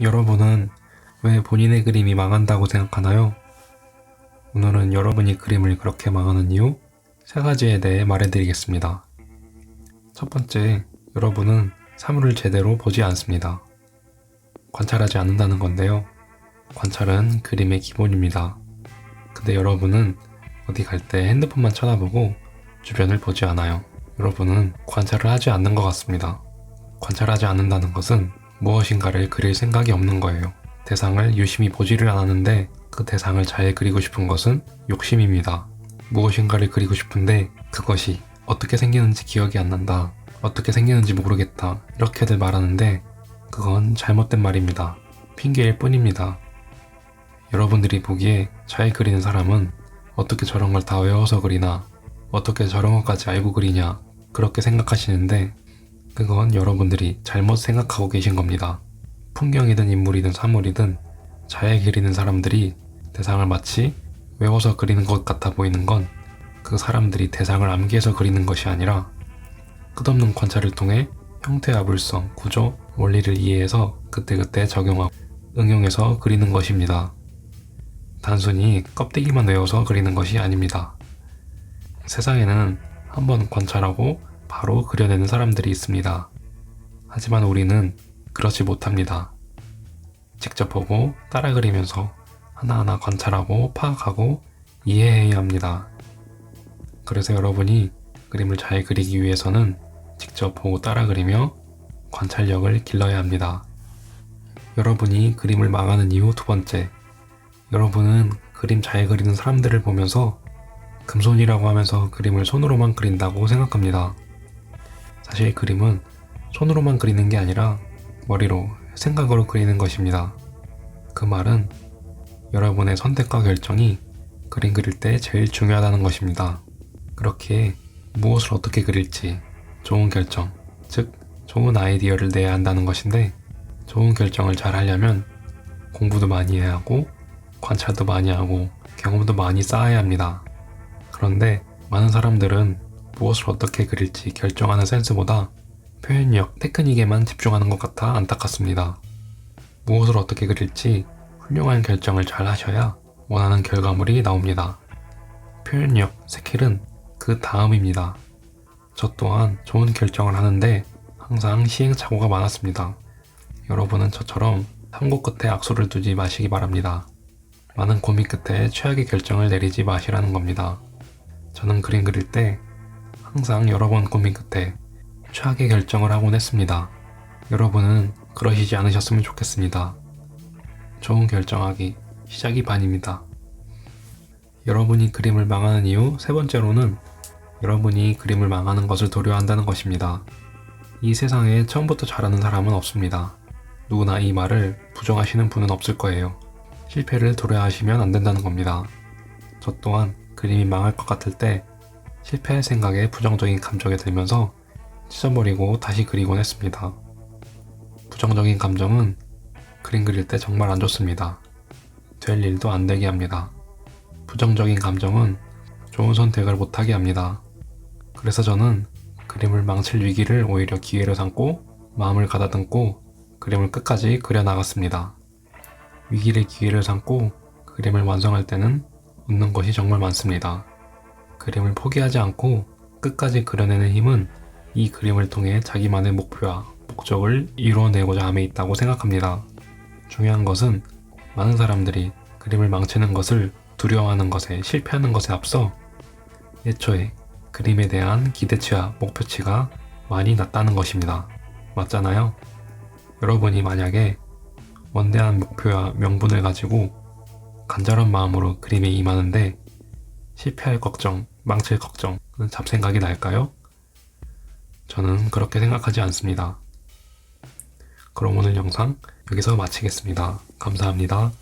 여러분은 왜 본인의 그림이 망한다고 생각하나요? 오늘은 여러분이 그림을 그렇게 망하는 이유 세 가지에 대해 말해드리겠습니다. 첫 번째, 여러분은 사물을 제대로 보지 않습니다. 관찰하지 않는다는 건데요. 관찰은 그림의 기본입니다. 근데 여러분은 어디 갈 때 핸드폰만 쳐다보고 주변을 보지 않아요. 여러분은 관찰을 하지 않는 것 같습니다. 관찰하지 않는다는 것은 무엇인가를 그릴 생각이 없는 거예요. 대상을 유심히 보지를 않았는데 그 대상을 잘 그리고 싶은 것은 욕심입니다. 무엇인가를 그리고 싶은데 그것이 어떻게 생기는지 기억이 안 난다. 어떻게 생기는지 모르겠다. 이렇게들 말하는데 그건 잘못된 말입니다. 핑계일 뿐입니다. 여러분들이 보기에 잘 그리는 사람은 어떻게 저런 걸 다 외워서 그리나 어떻게 저런 것까지 알고 그리냐 그렇게 생각하시는데 그건 여러분들이 잘못 생각하고 계신 겁니다. 풍경이든 인물이든 사물이든 잘 그리는 사람들이 대상을 마치 외워서 그리는 것 같아 보이는 건 그 사람들이 대상을 암기해서 그리는 것이 아니라 끝없는 관찰을 통해 형태와 물성, 구조, 원리를 이해해서 그때그때 적용하고 응용해서 그리는 것입니다. 단순히 껍데기만 외워서 그리는 것이 아닙니다. 세상에는 한번 관찰하고 바로 그려내는 사람들이 있습니다. 하지만 우리는 그렇지 못합니다. 직접 보고 따라 그리면서 하나하나 관찰하고 파악하고 이해해야 합니다. 그래서 여러분이 그림을 잘 그리기 위해서는 직접 보고 따라 그리며 관찰력을 길러야 합니다. 여러분이 그림을 망하는 이유 두 번째. 여러분은 그림 잘 그리는 사람들을 보면서 금손이라고 하면서 그림을 손으로만 그린다고 생각합니다. 사실 그림은 손으로만 그리는 게 아니라 머리로 생각으로 그리는 것입니다. 그 말은 여러분의 선택과 결정이 그림 그릴 때 제일 중요하다는 것입니다. 그렇게 무엇을 어떻게 그릴지 좋은 결정, 즉 좋은 아이디어를 내야 한다는 것인데 좋은 결정을 잘 하려면 공부도 많이 해야 하고 관찰도 많이 하고 경험도 많이 쌓아야 합니다. 그런데 많은 사람들은 무엇을 어떻게 그릴지 결정하는 센스보다 표현력, 테크닉에만 집중하는 것 같아 안타깝습니다. 무엇을 어떻게 그릴지 훌륭한 결정을 잘 하셔야 원하는 결과물이 나옵니다. 표현력, 스킬은 그 다음입니다. 저 또한 좋은 결정을 하는데 항상 시행착오가 많았습니다. 여러분은 저처럼 삼고 끝에 악수를 두지 마시기 바랍니다. 많은 고민 끝에 최악의 결정을 내리지 마시라는 겁니다. 저는 그림 그릴 때 항상 여러 번 고민 끝에 최악의 결정을 하곤 했습니다. 여러분은 그러시지 않으셨으면 좋겠습니다. 좋은 결정하기 시작이 반입니다. 여러분이 그림을 망하는 이유 세 번째로는 여러분이 그림을 망하는 것을 두려워한다는 것입니다. 이 세상에 처음부터 잘하는 사람은 없습니다. 누구나 이 말을 부정하시는 분은 없을 거예요. 실패를 두려워하시면 안 된다는 겁니다. 저 또한 그림이 망할 것 같을 때 실패할 생각에 부정적인 감정이 들면서 찢어버리고 다시 그리곤 했습니다. 부정적인 감정은 그림 그릴 때 정말 안 좋습니다. 될 일도 안 되게 합니다. 부정적인 감정은 좋은 선택을 못하게 합니다. 그래서 저는 그림을 망칠 위기를 오히려 기회로 삼고 마음을 가다듬고 그림을 끝까지 그려나갔습니다. 위기를 기회를 삼고 그림을 완성할 때는 웃는 것이 정말 많습니다. 그림을 포기하지 않고 끝까지 그려내는 힘은 이 그림을 통해 자기만의 목표와 목적을 이루어내고자 함에 있다고 생각합니다. 중요한 것은 많은 사람들이 그림을 망치는 것을 두려워하는 것에 실패하는 것에 앞서 애초에 그림에 대한 기대치와 목표치가 많이 낮다는 것입니다. 맞잖아요? 여러분이 만약에 원대한 목표와 명분을 가지고 간절한 마음으로 그림에 임하는데 실패할 걱정, 망칠 걱정은 잡생각이 날까요? 저는 그렇게 생각하지 않습니다. 그럼 오늘 영상 여기서 마치겠습니다. 감사합니다.